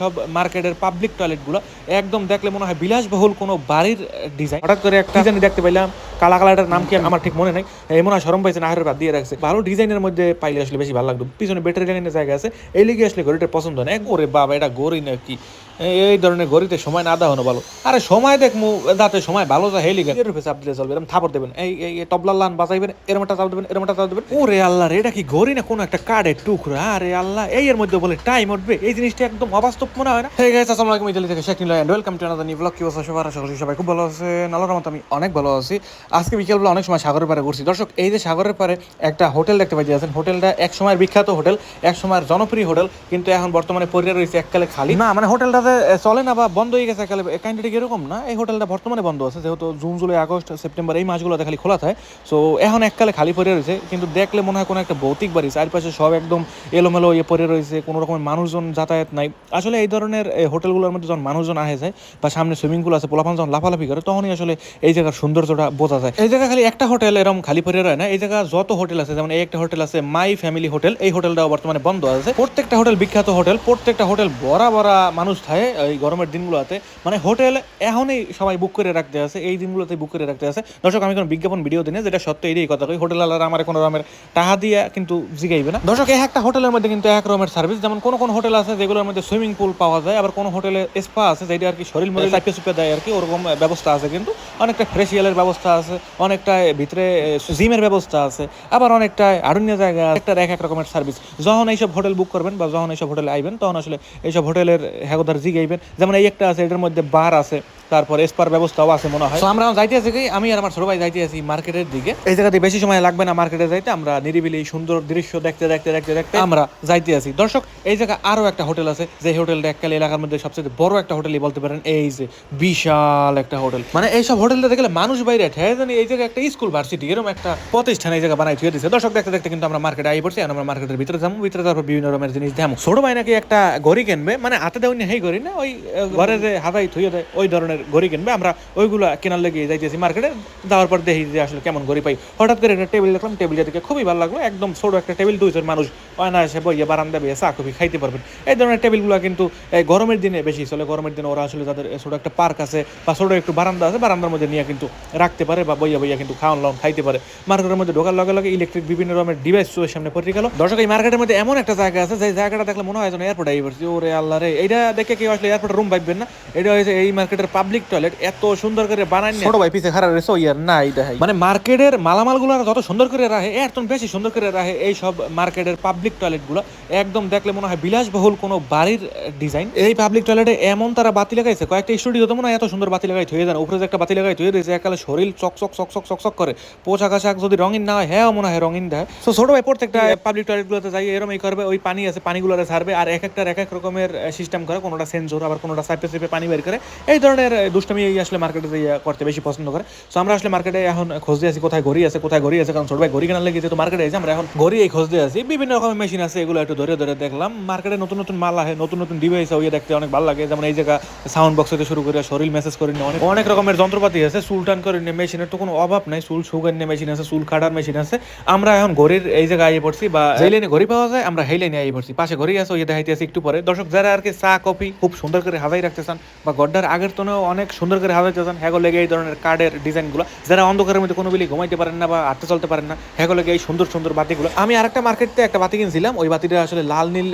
সব মার্কেটের পাবলিক টয়লেটগুলো একদম দেখলে মনে হয় বিলাসবহুল কোনো বাড়ির ডিজাইন হঠাৎ করে একটা ডিজাইন দেখতে পাইলাম, কালা কালারটার নাম কি আমার ঠিক মনে নেই। মনে হয় সরম পাইছে, না বাদ দিয়ে রাখছে। ভালো ডিজাইনের মধ্যে পাইলে আসলে বেশি ভালো লাগতো। পিছনে ব্যাটারি লাইনের জায়গা আছে, এই লিগে আসলে ঘড়িটা পছন্দ না। ওরে বাবা, এটা গড়ি নাকি? এই ধরনের ঘড়িতে সময় না দেওয়া ভালো। আরে সময় দেখমু দাঁতে সময় ভালো যায় হেলিগে এর উপরে চাপ দিলে চলবে এরকম থাপড় দেবেন। এই এই এই তবলা লান বাজাইবেন এরম একটা চাপ দেবেন এরম একটা চাপ দেবেন। ওরে আল্লাহ রে এটা কি ঘড়ি না কোনো একটা কার্ডের টুকরা? আরে আল্লাহ এই এর মধ্যে বলে টাইম উঠবে। এই জিনিসটা একদম অবাস্তব মনে হয় না? হে গাইস আসসালামু আলাইকুম ইতালি থেকে Sheikh Niloy welcome to another new blog কি অবস্থা সবার? আশা করছি সবাই খুব ভালো আছে আল্লাহর রহমতে আমি অনেক ভালো আছি। আজকে বিকেলবেলা অনেক সময় সাগরের পাড়ে ঘুরছি। দর্শক এই যে সাগরের পাড়ে একটা হোটেল দেখতে পাই আছেন হোটেলটা এক সময়ের বিখ্যাত হোটেল এক সময়ের জনপ্রিয় হোটেল কিন্তু এখন বর্তমানে পরিবার রয়েছে এককালে খালি। না মানে হোটেলটাতে এ, চলে না বা বন্ধ হয়ে গেছে কাইন্ডটা এরকম না। এই হোটেলটা বর্তমানে বন্ধ আছে যেহেতু জুন জুলাই আগস্ট সেপ্টেম্বর এই মাসগুলোতে খালি খোলা থাকে। সো এখন এককালে খালি পড়ে রয়েছে কিন্তু দেখলে মনে হয় কোনো একটা ভৌতিক বাড়ি চারপাশে সব একদম এলোমেলো ইয়ে পড়ে রয়েছে কোনো রকমের মানুষজন যাতায়াত নাই। আসলে এই ধরনের হোটেলগুলোর মধ্যে যখন মানুষজন আসে যায় বা সামনে সুইমিং পুল আছে পোলাপান যখন লাফালাফি করে তখনই আসলে এই জায়গার সৌন্দর্যটা বোঝা যায়। এই জায়গা খালি একটা হোটেল এরকম খালি পড়ে রয় না এই জায়গা যত হোটেল আছে যেমন এই একটা হোটেল আছে মাই ফ্যামিলি হোটেল এই হোটেলটাও বর্তমানে বন্ধ আছে। প্রত্যেকটা হোটেল বিখ্যাত হোটেল প্রত্যেকটা হোটেল বড়া বড়া মানুষ থাকে। এই গরমের দিনগুলোতে। মানে হোটেল এখনই সবাই বুক করে রাখতে আছে এই দিনগুলোতে বুক করে রাখতে আছে। দর্শক আমি কোনো বিজ্ঞাপন ভিডিও দিনে যেটা সত্য এই কথা কই হোটেল আলাদা আমার কোনো রকমের টাকা দিয়ে কিন্তু জিগাইবে না। দর্শক এই একটা হোটেলের মধ্যে কিন্তু এক রকমের সার্ভিস যেমন কোন কোন হোটেল আছে যেগুলোর মধ্যে সুইমিং পুল পাওয়া যায় আবার কোন হোটেলে স্পা আছে যেটা আর কি শরীর মধ্যে চাপে চুপে দেয় আর কি ওরকম ব্যবস্থা আছে কিন্তু। অনেকটা ফ্রেশিয়ালের ব্যবস্থা আছে অনেকটা ভিতরে জিমের ব্যবস্থা আছে আবার অনেকটা আরণ্য জায়গা একটা এক এক রকমের সার্ভিস যখন এইসব হোটেল বুক করবেন বা যখন এইসব হোটেলে আইবেন তখন আসলে এইসব হোটেলের হ্যাগোদার জিগাইবেন। যেমন এই একটা আছে এটার মধ্যে বার আছে। তারপর স্পার ব্যবস্থাও আছে মনে হয়। তো আমরা যাইতে আছি কি? আমি আর আমার ছোট ভাই যাইতে আছি মার্কেটের দিকে। এই জায়গাতে বেশি সময় লাগবে না মার্কেটে যাইতে আমরা নিরিবিলি সুন্দর দৃশ্য দেখতে দেখতে দেখতে দেখতে আমরা যাইতে আছি। দর্শক এই জায়গায় আরও একটা হোটেল আছে যে হোটেলটা এককালে এলাকার মধ্যে সবচেয়ে বড় একটা হোটেলই বলতে পারেন এই যে বিশাল একটা হোটেল। মানে এইসব হোটেলটা দেখলে মানুষ বাইরে ঠেয়ে জানি এই জায়গায় একটা স্কুল ভার্সিটি এরকম একটা প্রতিষ্ঠান এই জায়গা বানাই থুয়ে দিচ্ছে দর্শক দেখতে দেখতে কিন্তু আমরা মার্কেটে আই পড়ছি আমরা মার্কেটের ভিতরে যাব ভিতরে তারপর বিভিন্ন রকমের জিনিস দেবো ছোট ভাই নাকি একটা ঘড়ি কিনবে মানে হাতে দেওয়া হেই ঘড়ি না? ওই ঘরে যে হাতাই থুয়ে দেয় ওই ধরনের ঘড়ি কিনবে, আমরা ওইগুলো কেনার লেগে যাইতেছি মার্কেটে। যাওয়ার পর দেখি যে আসলে কেমন ঘড়ি পাই। হঠাৎ করে একটা টেবিল দেখলাম টেবিল দেখে খুবই ভালো লাগল। একদম ছোট একটা টেবিল, দুইজন মানুষ অনায়াসে বইয়ে বারান্দা বইয়ে চা, কফি খাইতে পারবেন। এই ধরনের টেবিলগুলো কিন্তু গরমের দিনে বেশি চলে। গরমের দিনে ওরা আসলে তাদের ছোট একটা পার্ক আছে বা ছোট একটু বারান্দা আছে, বারান্দার মধ্যে নিয়ে কিন্তু রাখতে পারে বা বইয়া বইয়া কিন্তু খাওয়ান লাউন খাইতে পারে। মার্কেটের মধ্যে ঢোকার লগে লগে ইলেকট্রিক বিভিন্ন রকমের ডিভাইস চোখের সামনে পড়ে গেল। দর্শক, এই মার্কেটের মধ্যে এমন একটা জায়গা আছে, যে জায়গাটা দেখলে মনে হয় যেন এয়ারপোর্ট আই পড়ছি ওরে আল্লাহ রে এটা দেখে কেউ আসলে এয়ারপোর্টের রুম পাইবেন না। এটা হয়েছে এই মার্কেটের পাবলিক টয়লেট এত সুন্দর করে বানায় ছোট ভাই পিছে খারাপ রেসো ইয়ার না এটা মানে মার্কেটের মালামালগুলো যত সুন্দর করে রাখে এর তো বেশি সুন্দর করে রাখে এই সব মার্কেটের পাবলিক টয়লেটগুলো একদম দেখলে মনে হয় বিলাসবহুল কোনো বাড়ির ডিজাইন এই পাবলিক টয়লেটে এমন তারা বাতি লাগাইছে কয়েকটা স্টুডিও তো মনে হয় এত সুন্দর বাতি লাগাই থয়ে দেন উপরে যে একটা বাতি লাগাই থয়ে দিয়েছে একালে শরীর চকচক চকচক চকচক করে। পোশাক আশাক যদি রঙিন না হয় হ্যাঁ মনে হয় রঙিন দেয় তো ছোট ভাই প্রত্যেকটা পাবলিক টয়লেটগুলোতে যাই এরকম এই করবে ওই পানি আছে পানিগুলোরে ছাড়বে আর এক একটার এক এক রকমের সিস্টেম করে কোনোটা সেন্সর আবার কোনোটা সাইপে সাইপে পানি বের করে। এই ধরনের দুষ্টামি এই আসলে মার্কেটে যাইয়া করতে বেশি পছন্দ করে। তো আমরা আসলে মার্কেটে এখন খোঁজ দিয়ে আছি কোথায় ঘড়ি আছে কোথায় ঘড়ি আছে কারণ ছোট ভাই ঘড়ি কেনার লেগে যেহেতু মার্কেটে আছে আমরা এখন ঘড়ি এই খোঁজ দিয়ে আছি। বিভিন্ন রকমের মেশিন আছে এগুলো একটু ধরে ধরে দেখলাম। মার্কেটে নতুন নতুন মাল আছে নতুন নতুন ডিভাইস ওই দেখতে অনেক ভালো লাগে। যেমন এই জায়গা সাউন্ড বক্স থেকে শুরু করে শরীর মেসেজ করে নিয়ে অনেক অনেক রকমের যন্ত্রপাতি আছে। চুল টান করে নিয়ে মেশিনের তো কোনো অভাব নাই। চুল সুগার নিয়ে মেশিন আছে চুল কাটার মেশিন আছে। আমরা এখন ঘড়ির এই জায়গায় আইয়ে পড়ছি বা যেই লাইনে ঘড়ি পাওয়া যায় আমরা সেই লাইনে আইয়ে পড়ছি। পাশে ঘড়ি আছে ওই দেখাইতে আছে একটু পরে। দর্শক যারা আর কি চা কফি খুব সুন্দর করে হাজাই রাখতে চান বা গড্ডার আগের তোনেও অনেক সুন্দর করে হাজাইতে চান হ্যাগো লেগে এই ধরনের কার্ডের ডিজাইনগুলো। যারা অন্ধকারের মধ্যে কোনো বিলি ঘুমাইতে পারেন না বা হাঁটতে চলতে পারেন না হ্যাগো লেগে এই সুন্দর সুন্দর বাতিগুলো। আমি আরেকটা মার্কেটে একটা বাতি কিনছিলাম ওই বাতিটা আসলে লাল নীল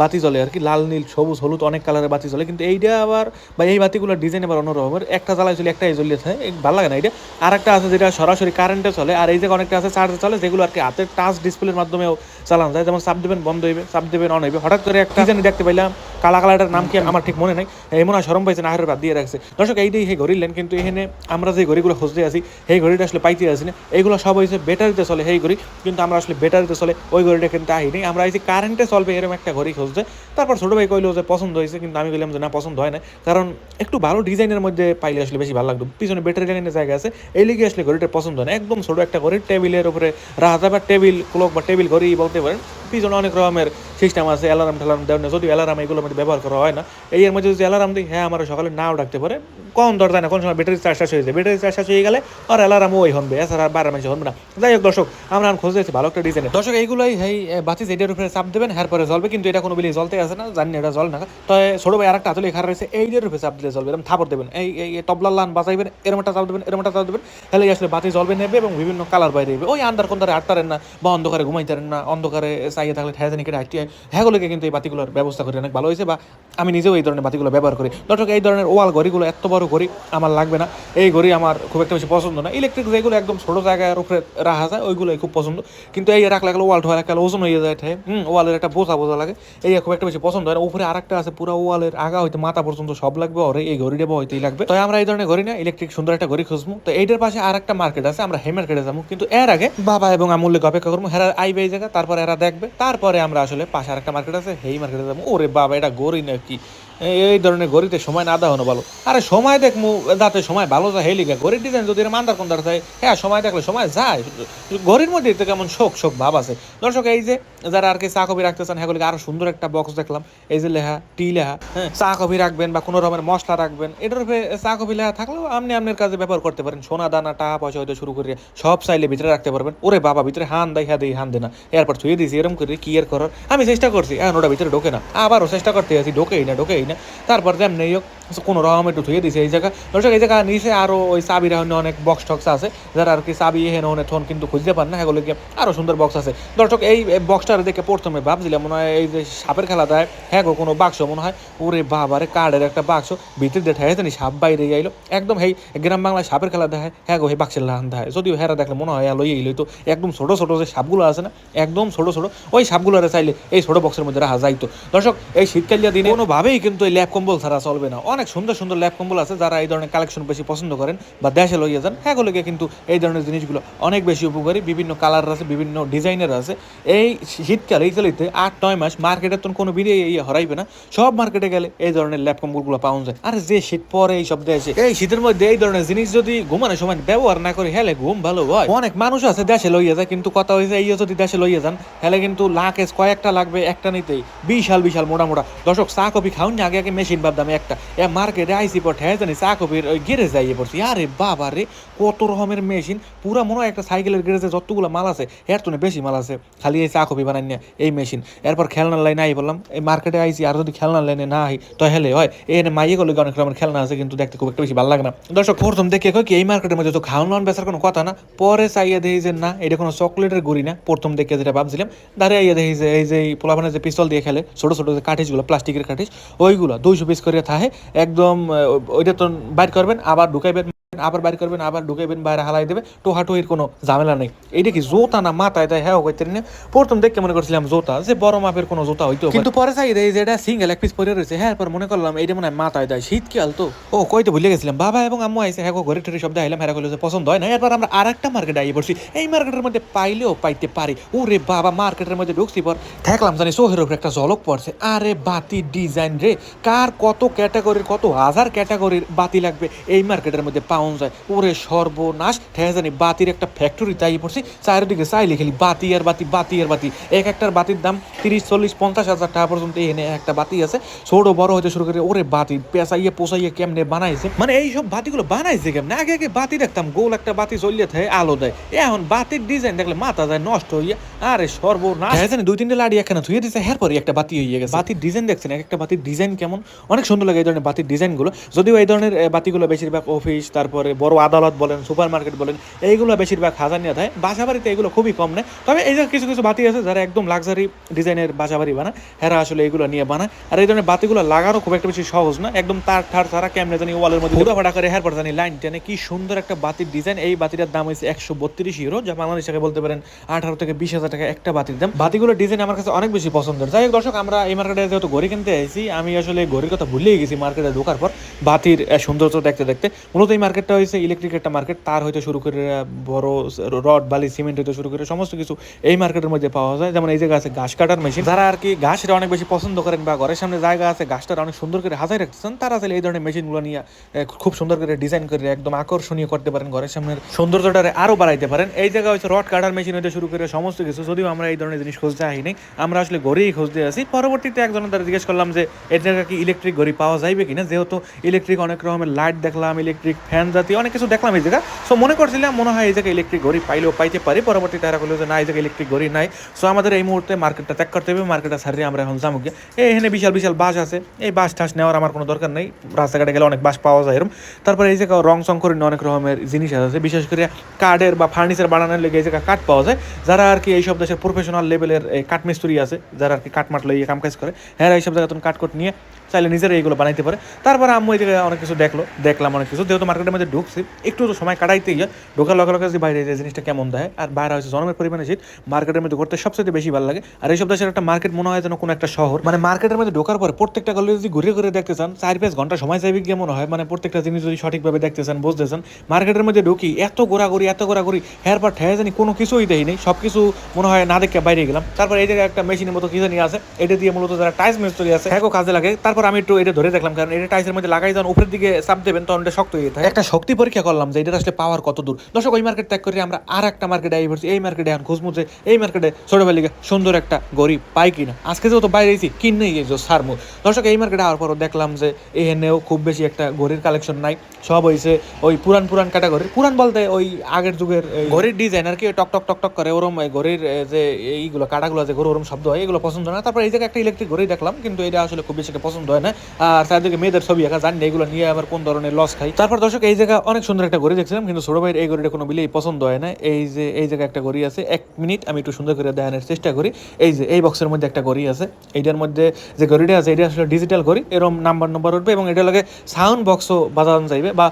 বাতি জ্বলে আর কি। লাল নীল সবুজ হলুদ অনেক কালারের বাতি জ্বলে। কিন্তু এইটা আবার বা এই বাতিগুলোর ডিজাইন আবার অন্যরকমের একটা জ্বালাই চলে একটাই জ্বলিয়ে থাকে ভালো লাগে না এটা আর একটা আছে যেটা সরাসরি কারেন্টে চলে আর এই যে অনেকটা আছে চার্জে চলে যেগুলো আর কি হাতের টাচ ডিসপ্লের মাধ্যমেও চালানো যায়। যেমন সাপ দেবেন বন্ধ হইবে সাপ দেবেন অন হইবে। হঠাৎ করে একটা জানি দেখতে পাইলাম কালা কালারটার নাম কি আমার ঠিক মনে নাই। এমন মনে হয় সরম পাইছে নাহের বাদ দিয়ে রাখছে। দর্শক এইটাই সেই ঘড়ির লেন, কিন্তু এখানে আমরা যে ঘড়িগুলো খুঁজতে আছি সেই ঘড়িটা আসলে পাইতে আসি না। এইগুলো সব হয়েছে ব্যাটারিতে চলে সেই ঘড়ি, কিন্তু আমরা আসলে ব্যাটারিতে চলে ওই ঘড়িটা কিন্তু আহিনি আমরা আইছি কারেন্টে চলবে এরকম একটা ঘড়ি খুঁজতে। তারপর ছোটো ভাই কইলো যে পছন্দ হয়েছে কিন্তু আমি বললাম যে না, পছন্দ হয় না। কারণ একটু ভালো ডিজাইনের মধ্যে পাইলে আসলে বেশি ভালো লাগতো। পিছনে ব্যাটারি লাগানোর জায়গা আছে, এই লিগে আসলে ঘড়িটা পছন্দ হয় না। একদম ছোটো একটা ঘড়ি টেবিলের উপরে রাখা যায় বা টেবিল, ক্লক বা টেবিল ঘড়ি বলতে পারেন, পিছনে অনেক রকমের সিস্টেম আছে অ্যালার্ম ঠ্যালার্ম দেওয়ার না যদিও অ্যালার্ম এগুলোর মধ্যে ব্যবহার করা হয় না, এই এর মধ্যে যদি অ্যালার্ম দিই হ্যাঁ আমার সকালে নাও ডাকতে পারে। করে কোন দর যায় না কোন সময় ব্যাটারি চার্জ শেষ হয়ে যায়। ব্যাটারি চার্জ শেষ হয়ে গেলে আর অ্যালার্ম ওই হনবে এছাড়া আর বারো মাসে হনবে না। যাই হোক দর্শক, আমরা এখন দিয়েছি ভালো একটা ডিজাইনের দর্শক, এইগুলোই, এই বাতি এটার উপরে চাপ দেবেন হ্যার পরে জ্বলবে, কিন্তু এটা কোনো বিলি জ্বলতে আছে না, জানি এটা জল না। তবে ছোট ভাই আরেকটা হাতলে খারাপ রয়েছে এইটার উপরে চাপ দিলে জ্বলবে এরকম থাপড় দেবেন। এই এই এই তবলা লান বাজাইবেন, এরম একটা চাপ দেবেন, এরম একটা চাপ দেবেন, তাহলে আসলে বাতি জ্বলবে নেবে এবং বিভিন্ন কালার বাইরে নেবে। ওই আন্দার কোন আটতারেন না বা অন্ধকারে ঘুমাইতারেন না, অন্ধকারে চাইয়ে থাকলে ঠেয়া জানি কেটে হাঁটিয়ে হ্যাঁগুলোকে কিন্তু এই বাতিগুলোর ব্যবস্থা করে, অনেক ভালো হয়েছে বা আমি নিজেও এই ধরনের বাতিগুলো ব্যবহার করি। দর্শক, এই ধরনের ওয়াল ঘড়িগুলো এত বড় ঘড়ি আমার লাগবে না। এই ঘড়ি আমার খুব একটা বেশি পছন্দ না। ইলেকট্রিক যেগুলো একদম ছোট জায়গার উপরে রাখা যায়, ওইগুলোই খুব পছন্দ। কিন্তু এই রাখলে গেলে ওয়াল ঠোয়া রাখলে ওজন হয়ে যায় হুম ওয়ালের একটা বোঝা বোঝা লাগে। এই খুব একটা বেশি পছন্দ হয় না। উপরে আরেকটা আছে, পুরো ওয়ালের আগা হইতে মাথা পর্যন্ত সব লাগবে, ওরে এই ঘড়িটা হইতেই লাগবে। তো আমরা এই ধরনের ঘড়ি না ইলেকট্রিক সুন্দর একটা ঘড়ি খুঁজবো। তো এইটার পাশে আর একটা মার্কেট আছে, আমরা হে মার্কেটে যাব। কিন্তু এর আগে বাবা এবং আমূল্যকে অপেক্ষা করব, হেরা আইবে এই জায়গা, তারপরে এরা দেখবে। তারপরে আমরা আসলে পাশে আর একটা মার্কেট আছে, হেই মার্কেটে যাব। ওরে বাবা, এটা গড়ি নাকি? এই- এই ধরনের গড়িতে সময় না দেওয়া ভালো। আরে সময় দেখমু দাঁতে সময় ভালো যায় হেলিগা গড়ির ডিজাইন যদি মান্দার কোন যায় হ্যাঁ সময় দেখলে সময় যায়। গড়ির মধ্যে তো কেমন শোক শোক ভাব আছে। দর্শক, এই যে যারা আর কি চা কফি রাখতে চান হ্যাঁ আরও সুন্দর একটা বক্স দেখলাম। এই যে লেহা টি লেহা হ্যাঁ চা কফি রাখবেন বা কোনো রকমের মশলা রাখবেন, এটার চা কফি লেহা থাকলেও আপনি আপনার কাজে ব্যবহার করতে পারেন। সোনা দানা, টাকা পয়সা হয়তো শুরু করে সব চাইলে ভিতরে রাখতে পারবেন। ওরে বাবা, ভিতরে হান দেয় হ্যাঁ দেই, হান দে না। এরপর ছুঁয়ে দিয়েছি এরকম করে কি এর করার? আমি চেষ্টা করছি হ্যাঁ ওটা ভিতরে ঢোকে না। আবারও চেষ্টা করতে আছি, ঢোকেই না, ঢোকেই না। তারপর যেমনি হোক কোনো রকম একটু ধুয়ে দিছে এই জায়গা। দর্শক, এই জায়গা নিচে আরও ওই চাবির এখানে অনেক বক্স টক্স আছে। যারা আর কি চাবি হেন ওনে থন কিন্তু খুঁজতে পারেন না, এগুলো গিয়ে আরও সুন্দর বক্স আছে। দর্শক, এই বক্সটার দেখে প্রথমে ভাবছিলাম, মনে হয় এই যে সাপের খেলা দেয় হ্যাঁ গো, কোনো বাক্স মনে হয়। ওরে বাবারে কার্ডের একটা বাক্স। ভিতরে দিয়ে ঠাই জানি সাপ বাইরে আইলো। একদম হেই, গ্রাম বাংলায় সাপের খেলা দেখায়। হ্যাঁ গো, এই বাক্সের লাহান দেখায় যদিও হেরা দেখলে মনে হয় লই এলো তো একদম ছোট ছোট যে সাপগুলো আছে না, একদম ছোট ছোট, ওই সাপগুলোরে চাইলে এই ছোট বক্সের মধ্যে রাখা যাইতো। দর্শক, এই শীতকালীয় দিনে কোনোভাবেই কিন্তু এই ল্যাপ কম্বল ছাড়া চলবে না। অনেক সুন্দর সুন্দর ল্যাপ কম্বল আছে যারা এই ধরনের কালেকশন বেশি পছন্দ করেন বা দেশে লইয়া যান। হ্যাঁ কিন্তু এই ধরনের জিনিসগুলো অনেক বেশি উপকারী। বিভিন্ন কালার আছে, বিভিন্ন ডিজাইনের আছে। এই শীতকাল, এই আট, নয় মাস মার্কেটের তো কোনো বিড়ে ইয়ে হরাইবে না। সব মার্কেটে গেলে এই ধরনের ল্যাপ কম্বলগুলো পাওয়া যায়। আর যে শীত পরে এই সব দেশে, এই শীতের মধ্যে এই ধরনের জিনিস যদি ঘুমানোর সময় ব্যবহার না করে, হেলে ঘুম ভালো হয়। অনেক মানুষ আছে দেশে লইয়া যায়, কিন্তু কথা হয়েছে এই যদি দেশে লইয়া যান, হেলে কিন্তু লাকেজ কয়েকটা লাগবে, একটা নিতেই। বিশাল বিশাল মোটা মোটা। দর্শক, চা, কফি খাউন না আগে আগে মেশিন ভাবতাম একটা এ মার্কেটে আইসি পর ঠেয়ে জানি ওই গেরেজ যাইয়ে পড়ছি। আরে বাবা রে, কত রকমের মেশিন পুরা মনে হয় একটা সাইকেলের গ্যারেজে যতগুলো মাল আছে, এর তো বেশি মাল আছে, খালি এই চা কফি বানাই না এই মেশিন এরপর খেলনার লাইনে আই বললাম এই মার্কেটে আইসি আর যদি খেলনার লাইনে না আই, তো হেলে হয়, এই মাইয়ে গেলে, অনেক রকমের খেলনা আছে, কিন্তু দেখতে খুব একটা বেশি ভালো লাগে না। দর্শক, প্রথম দেখে কি, এই মার্কেটের মধ্যে তো খাওয়ান বেচার কোনো কথা না, পরে চাইয়া দেখি যে না, এটা কোনো চকলেটের গুড়ি না, প্রথম দেখে যেটা ভাবছিলাম দাঁড়িয়ে দেখি যে, এই যে পোলাপানের যে পিস্তল দিয়ে খেলে, ছোট ছোট যে কাঠিসগুলো প্লাস্টিকের কাঠিস ওইগুলো দুইশো পিস করে থাকে একদম ওইটা তো বাইর করবেন আবার ঢুকাইবেন। আবার বাইর করবেন আবার ঢুকাইবেন বাইরে হালাই দেবে। টোহাটুহির কোনো ঝামেলা নেই। এইটা কি জোতা না মাথায় তাই হ্যাঁ কইতেন না। প্রথম দেখে মনে করছিলাম জোতা যে বড় মাপের কোনো জোতা হইতো কিন্তু পরে চাই দেয় যে এটা সিঙ্গেল এক পিস পরে রয়েছে। হ্যাঁ পর মনে করলাম এইটা মনে হয় মাথায় দেয়। শীতকাল তো ও কইতে ভুলে গেছিলাম। বাবা এবং আম্মু আইসে হ্যাঁ ঘরে ঠেরে শব্দ আইলাম হ্যাঁ কইলো যে পছন্দ হয় না। এরপর আমরা আর একটা মার্কেটে আইয়ে পড়ছি। এই মার্কেটের মধ্যে পাইলেও পাইতে পারি। ও রে বাবা মার্কেটের মধ্যে ঢুকছি পর দেখলাম জানি সোহের উপরে একটা ঝলক পড়ছে। আরে বাতি ডিজাইন রে কার কত ক্যাটাগরির কত হাজার ক্যাটাগরির বাতি লাগবে এই মার্কেটের মধ্যে? পাওয়া যায়। ওরে সর্বনাশ ঠেয়া জানি বাতির একটা ফ্যাক্টরি তাই পড়ছি চারিদিকে চাইলে খালি বাতি আর বাতি বাতি আর বাতি। এক একটার বাতির দাম তিরিশ চল্লিশ পঞ্চাশ হাজার টাকা পর্যন্ত এনে একটা বাতি আছে। ছোট বড় হইতে শুরু করে ওরে বাতি পেঁচাইয়ে পোষাইয়ে কেমনে বানাইছে? মানে এই সব বাতিগুলো বানাইছে কেমনে? আগে আগে বাতি দেখতাম গোল একটা বাতি চলিয়ে থাকে আলো দেয়। এখন বাতির ডিজাইন দেখলে মাথা যায় নষ্ট হইয়া আরে সর্বনাশ। হ্যাঁ জানি দুই তিনটে লাড়ি একখানা ধুয়ে দিছে এরপরে একটা বাতি হয়ে গেছে। বাতির ডিজাইন দেখছেন? এক একটা বাতির ডিজাইন কেমন? অনেক সুন্দর লাগে এই ধরনের বাতির ডিজাইনগুলো যদিও এই ধরনের বাতিগুলো বেশিরভাগ অফিস তারপরে বড় আদালত বলেন সুপার মার্কেট বলেন, এইগুলো বেশিরভাগ হাজার নিয়ে থাকে বাসা বাড়িতে এগুলো খুবই কম নেয়। তবে এই যে কিছু কিছু বাতি আছে যারা একদম লাক্সারি ডিজাইনের বাসা বাড়ি বানায়, হেরা আসলে এগুলো নিয়ে বানায়। আর এই ধরনের বাতিগুলো লাগানো খুব একটা বেশি সহজ না। একদম তার ঠার ছাড়া কেমনে জানি ওয়ালের মধ্যে ঘুরা ফাটা করে হেরপর জানি লাইন টেনে কি সুন্দর একটা বাতির ডিজাইন এই বাতিটার দাম হয়েছে একশো বত্রিশ ইউরো যা বাংলাদেশ টাকা বলতে পারেন আঠারো থেকে বিশ হাজার টাকা একটা বাতির দাম। বাতিগুলোর ডিজাইন আমার কাছে অনেক বেশি পছন্দের। যাই হোক দর্শক, আমরা এই মার্কেটে যেহেতু ঘড়ি কিনতে আইছি আমি আসলে ঘড়ির কথা ভুলেই গেছি মার্কেটে ঢোকার পর। বাতির সৌন্দর্য দেখতে দেখতে। মূলত এই মার্কেট মার্কেটটা হয়েছে ইলেকট্রিক একটা মার্কেট তার হইতে শুরু করে বড় রড, বালি সিমেন্ট হইতে শুরু করে সমস্ত কিছু এই মার্কেটের মধ্যে পাওয়া যায়। যেমন এই জায়গা আছে ঘাস কাটার মেশিন যারা আর কি ঘাসটা অনেক বেশি পছন্দ করেন বা ঘরের সামনে জায়গা আছে ঘাসটা অনেক সুন্দর করে হাজাই রাখতেছেন, তারা আসলে এই ধরনের মেশিনগুলো নিয়ে খুব সুন্দর করে ডিজাইন করে একদম আকর্ষণীয় করতে পারেন, ঘরের সামনের সৌন্দর্যটা আরও বাড়াইতে পারেন। এই জায়গা হচ্ছে রড কাটার মেশিন হইতে শুরু করে সমস্ত কিছু। যদিও আমরা এই ধরনের জিনিস খুঁজতে আহি নাই আমরা আসলে গড়েই খুঁজতে আসি। পরবর্তীতে একজনের দ্বারা জিজ্ঞেস করলাম যে জায়গা কি ইলেকট্রিক ঘড়ি পাওয়া যাইবে কিনা? যেহেতু ইলেকট্রিক অনেক রকমের লাইট দেখলাম ইলেকট্রিক ফ্যান জাতীয় অনেক কিছু দেখলাম এই জায়গা সো মনে করছিলাম, মনে হয় এই জায়গায় ইলেকট্রিক ঘড়ি পাইলেও পাইতে পারি। পরবর্তী তারা বলল যে, না, এই জায়গায় ইলেকট্রিক গড়ি নাই। সো আমাদের এই মুহূর্তে মার্কেটটা ত্যাগ করতে হবে। মার্কেটটা সারিয়ে আমরা এখন যাব গিয়ে। এখানে বিশাল বিশাল বাস আছে। এই বাস টাস নেওয়ার আমার কোনো দরকার নেই। রাস্তাঘাটে গেলে অনেক বাস পাওয়া যায় এরকম তারপরে এই জায়গায় রং চং করে অনেক রকমের জিনিস আছে। বিশেষ করে কাঠের বা ফার্নিচার বানানোর লেগে এই জায়গায় কাঠ পাওয়া যায়। যারা আর কি এইসব দেশের প্রফেশনাল লেভেলের কাঠ মিস্ত্রি আছে, যারা আর কি কাঠ মাঠ লইয়ে কাম কাজ করে হ্যাঁ এইসব জায়গায় কাঠ কোট নিয়ে চাইলে নিজেরা এইগুলো বানাইতে পারে। তারপরে আম্মু জায়গায় অনেক কিছু দেখল, দেখলাম অনেক কিছু। যেহেতু মার্কেটের মধ্যে ঢুকছি, একটু তো সময় কাটাইতে গিয়ে ঢোকার লগে লগে যে বাইরে যে জিনিসটা কেমন দেয়? আর বাইরে হচ্ছে জনমের পরিমাণে শীত মার্কেটের মধ্যে ঘুরতে সবচেয়ে বেশি ভালো লাগে। আর এইসব দেশের একটা মার্কেট মনে হয় যেন কোনো একটা শহর। মানে মার্কেটের মধ্যে ঢোকার পরে প্রত্যেকটা গলি যদি ঘুরে ঘুরে দেখতে চান, চার পাঁচ ঘণ্টা সময় চাইবে গিয়ে মনে হয়। মানে প্রত্যেকটা জিনিস যদি সঠিকভাবে দেখতে চান, বুঝতে চান মার্কেটের মধ্যে ঢুকি, এত ঘোরাঘুরি এত ঘোরাঘুরি, হেয়ার পর ঠেয়া জানি কোনো কিছুই দেয় নেই। সব কিছু মনে হয় না দেখে বাইরে গেলাম। তারপর এই জায়গায় একটা মেশিনের মতো কি জানি আছে, এটা দিয়ে মূলত যারা টাইস মিস্ত্রি আছে হ্যাঁ কাজে লাগে। তারপর আমি একটু এটা ধরে দেখলাম কারণ এটা টাইসের মধ্যে লাগাই যখন উপরের দিকে চাপ দেবেন তখন এটা শক্ত হয়ে থাকে। একটা শক্তি পরীক্ষা করলাম যে এটা আসলে পাওয়ার কত দূর। দর্শক ওই মার্কেট ত্যাগ করে আমরা আর একটা মার্কেটে আই পড়ছি এই মার্কেটে এখন খুঁজবো যে এই মার্কেটে ছোটবেলিকে সুন্দর একটা গরিব পাই কিনা। আজকে যেহেতু বাইরে এসেছি কিনে গিয়েছো সারমু দর্শক এই মার্কেটে আওয়ার পরও দেখলাম যে এহেনেও খুব বেশি একটা ঘড়ির কালেকশন নাই। সব হয়েছে ওই পুরান পুরান ক্যাটাগরি পুরান বলতে ওই আগের যুগের ঘড়ির ডিজাইন আর কি টক টক টক টক করে ওরম ঘড়ির যে এইগুলো কাটাগুলো যে ঘড়ি ওরম শব্দ হয় এগুলো পছন্দ না। তারপর এই জায়গায় একটা ইলেকট্রিক ঘড়ি দেখলাম কিন্তু এটা আসলে খুব বেশি একটা পছন্দ হয় না। আর চারদিকে মেয়েদের ছবি একা জানি এগুলো নিয়ে আবার কোন ধরনের লস খাই। তারপর দর্শক, এই জায়গা অনেক সুন্দর একটা ঘড়ি দেখছিলাম, কিন্তু ছোট ভাইয়ের এই ঘড়িটা কোনো বিলেই পছন্দ হয় না। এই যে, এই জায়গায় একটা ঘড়ি আছে, এক মিনিট আমি একটু সুন্দর করে দেখানোর চেষ্টা করি। এই যে, এই বক্সের মধ্যে একটা ঘড়ি আছে। এইটার মধ্যে যে ঘড়িটা আছে, এটা আসলে ডিজিটাল ঘড়ি এরকম নাম্বার নাম্বার উঠবে এবং এটা লাগে সাউন্ড বক্সও বাজানো যাইবে বা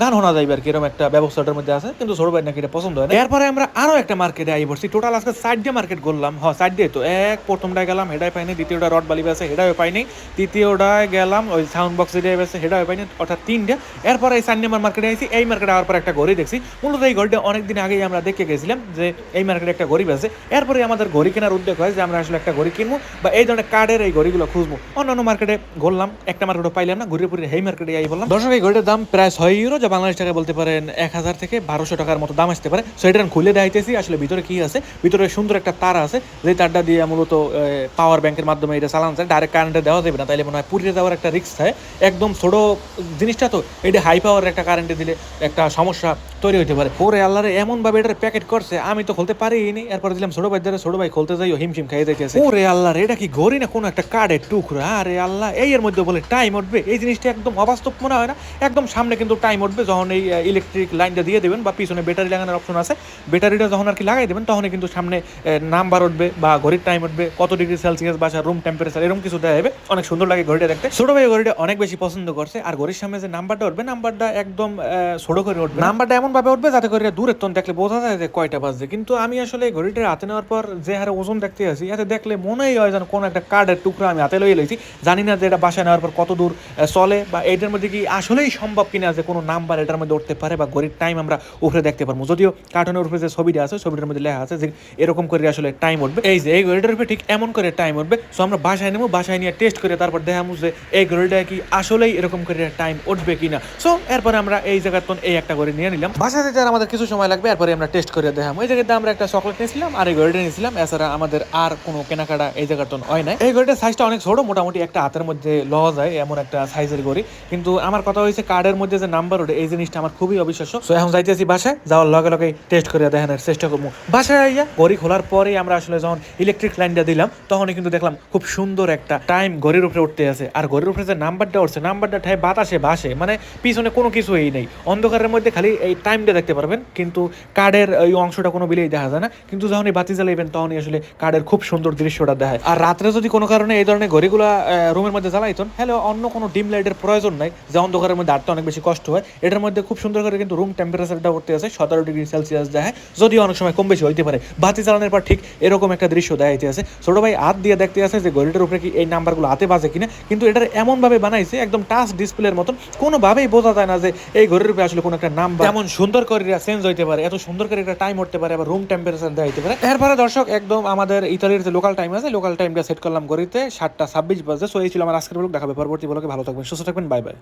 গান শোনা যাইবে আর কি এরকম একটা ব্যবস্থাটার মধ্যে আছে, কিন্তু ছোট ভাই নাকি এটা পছন্দ হয় না। এরপরে আমরা আরও একটা মার্কেটে আই পড়ছি টোটাল আজকে সাইড দিয়ে মার্কেট করলাম হ সাইড দিয়ে তো এক প্রথমটা গেলাম হেডাই পাইনি, দ্বিতীয়টা রড বালি আছে হেডাও পাইনি তৃতীয়টায় গেলাম, ওই সাউন্ড বক্স যেটা আছে হেডাও পাইনি, অর্থাৎ তিনটা। এরপরে এই সাইড নাম্বার মার্কেটে আইছি, এই মার্কেটে আওয়ার পর একটা ঘড়ি দেখছি। মূলত এই ঘড়িটা অনেকদিন আগেই আমরা দেখে গেছিলাম যে এই মার্কেটে একটা ঘড়ি আছে এরপরে আমাদের ঘড়ি কেনার উদ্যোগ হয় যে আমরা আসলে একটা ঘড়ি কিনবো বা এই ধরনের কার্ডের এই ঘড়িগুলো খুঁজবো। অন্যান্য মার্কেটে ঘুরলাম, একটা মার্কেটে পাইলাম না, ঘুরে ঘুরে এই মার্কেটে আই বললাম। দর্শক, এই ঘড়িটার দাম প্রায় ছয় ইউরো যা বাংলাদেশ টাকায় বলতে পারেন এক হাজার থেকে বারোশো টাকার মতো দাম আসতে পারে। সো এটা খুলে দেখাইতেছি, আসলে ভিতরে কি আছে। ভিতরে সুন্দর একটা তার আছে, যে তারটা দিয়ে মূলত পাওয়ার ব্যাংকের মাধ্যমে এটা চালানো যায়। ডাইরেক্ট কারেন্টে দেওয়া যাবে তাইলে মনে হয় পুড়িয়ে দেওয়ার একটা রিস্ক থাকে। একদম ছোট জিনিসটা তো এটা হাই পাওয়ার একটা কারেন্টে দিলে একটা সমস্যা তৈরি হতে পারে। ওরে আল্লাহরে এমন ভাবে এটার প্যাকেট করছে, আমি তো খুলতে পারিনি। এরপরে দিলাম ছোট ভাই দ্বারা ছোট ভাই খুলতে যাই হিমশিম খাই যাইতেছে। ওরে আল্লাহ এটা কি গড়ি না কোনো একটা কার্ডের টুকরা? আরে আল্লাহ, এই এর মধ্যে বলে টাইম উঠবে। এই জিনিসটা একদম অবাস্তব মনে হয় না? একদম সামনে কিন্তু টাইম উঠবে, যখন এই ইলেকট্রিক লাইনটা দিয়ে দেবেন বা পিছনে ব্যাটারি লাগানোর অপশন আছে। ব্যাটারিটা যখন আর কি লাগাই দেবেন, তখনই কিন্তু সামনে নাম্বার উঠবে বা ঘড়ির টাইম উঠবে, কত ডিগ্রি সেলসিয়াস বা রুম টেম্পারেচার এরকম কিছু দেওয়া যাবে। অনেক সুন্দর লাগে ঘড়িটা দেখতে। ছোট ভাই ঘড়িটা অনেক বেশি পছন্দ করছে। আর ঘড়ির সামনে যে নাম্বারটা উঠবে, নাম্বারটা একদম ছোট করে উঠবে। নাম্বারটা এমন ভাবে উঠবে যাতে করে দূরের তন দেখলে বোঝা যায় যে কয়টা বাজছে। কিন্তু আমি আসলে ঘড়িটা হাতে নেওয়ার পর যে হারে ওজন দেখতে আছি এতে দেখলে মনেই হয় যেন কোনো একটা কার্ডের টুকরা আমি হাতে লইয়ে লইছি। জানি না যে এটা বাসায় নেওয়ার পর কত দূর চলে বা এটার মধ্যে কি আসলেই সম্ভব কিনা যে কোনো নাম্বার এটার মধ্যে উঠতে পারে বা ঘড়ির টাইম আমরা উপরে দেখতে পারব। যদিও কার্টনের উপরে যে ছবিটা আছে, ছবিটার মধ্যে লেখা আছে যে এরকম করে আসলে টাইম উঠবে। এই যে, এই ঘড়িটার উপরে ঠিক এমন করে টাইম উঠবে। সো আমরা বাসায় নেব, বাসায় নিয়ে টেস্ট করে তারপর দেখামু যে এই ঘড়িটা কি আসলেই এরকম করে টাইম উঠবে কিনা? সো এরপরে আমরা এই জায়গার তন এই একটা ঘড়ি নিয়ে নিলাম। বাসাতে যার আমাদের কিছু সময় লাগবে, এরপরে আমরা টেস্ট করে দেখাম এই জায়গাতে আমরা একটা চকলেট নিয়েছিলাম আর এই ঘড়িটা নিয়েছিলাম। এছাড়া আমাদের আর কোনো কেনাকাটা এই জায়গার তন হয় না এই ঘড়িটার সাইজটা অনেক ছোট, মোটামুটি একটা হাতের মধ্যে লওয়া যায়, এমন একটা সাইজের ঘড়ি। কিন্তু আমার কথা হয়েছে কার্ডের মধ্যে যে নাম্বার ওঠে এই জিনিসটা আমার খুবই অবিশ্বাস্য। সো এখন যাইতেছি বাসায়, যাওয়ার লগে লগে টেস্ট করে দেখানোর চেষ্টা করব। বাসায় আইয়া ঘড়ি খোলার পরেই আমরা আসলে যখন ইলেকট্রিক লাইনটা দিলাম, তখনই কিন্তু দেখলাম খুব সুন্দর একটা টাইম ঘড়ির উপরে উঠতে আছে। আর ঘড়ির উপরে যে নাম্বারটা উঠছে, নাম্বারটা ঠায় বাতাসে ভাসে মানে পিছনে কোনো কিছুই নেই। অন্ধকারের মধ্যে খালি এই টাইমটা দেখতে পারবেন। কিন্তু কার্ডের এই অংশটা কোনো বিলেই দেখা যায় না। কিন্তু যখন এই বাতি জ্বালাইবেন তখনই আসলে কার্ডের খুব সুন্দর দৃশ্যটা দেখায়। আর রাত্রে যদি কোনো কারণে এই ধরনের ঘড়িগুলো রুমের মধ্যে জ্বালাইতেন হ্যালো অন্য কোনো ডিম লাইটের প্রয়োজন নাই। যে অন্ধকারের মধ্যে আটটা অনেক বেশি কষ্ট হয়। এটার মধ্যে খুব সুন্দর করে কিন্তু রুম টেম্পারেচারটা করতে আছে। সতেরো ডিগ্রি সেলসিয়াস দেখায়। যদিও অনেক সময় কম বেশি হইতে পারে। বাতি জ্বালানোর পর ঠিক এরকম একটা দৃশ্য দেখাইতে আছে। ছোট ভাই হাত দিয়ে দেখতে আছে যে ঘড়িটার উপরে কি এই নাম্বারগুলো হাতে বাজে? কিনা, কিন্তু এটার এমনভাবে বানাইছে, একদম টাচ ডিসপ্লের মতন, কোনোভাবেই বোঝা যায় যায় না যে এই ঘরের উপরে আসলে কোনো একটা নাম এমন সুন্দর করে চেঞ্জ হইতে পারে, এত সুন্দর করে একটা টাইম হতে পারে, আবার রুম টেম্পারেচার দেওয়া হইতে পারে। এরপরে দর্শক, একদম আমাদের ইতালির যে লোকাল টাইম আছে লোকাল টাইমটা সেট করলাম ঘড়িতে সাতটা ছাব্বিশ বাজে। সো এই ছিল আমার আজকের ব্লগ দেখাবে পরবর্তী ব্লগে ভালো থাকবেন, সুস্থ থাকবেন বাই বাই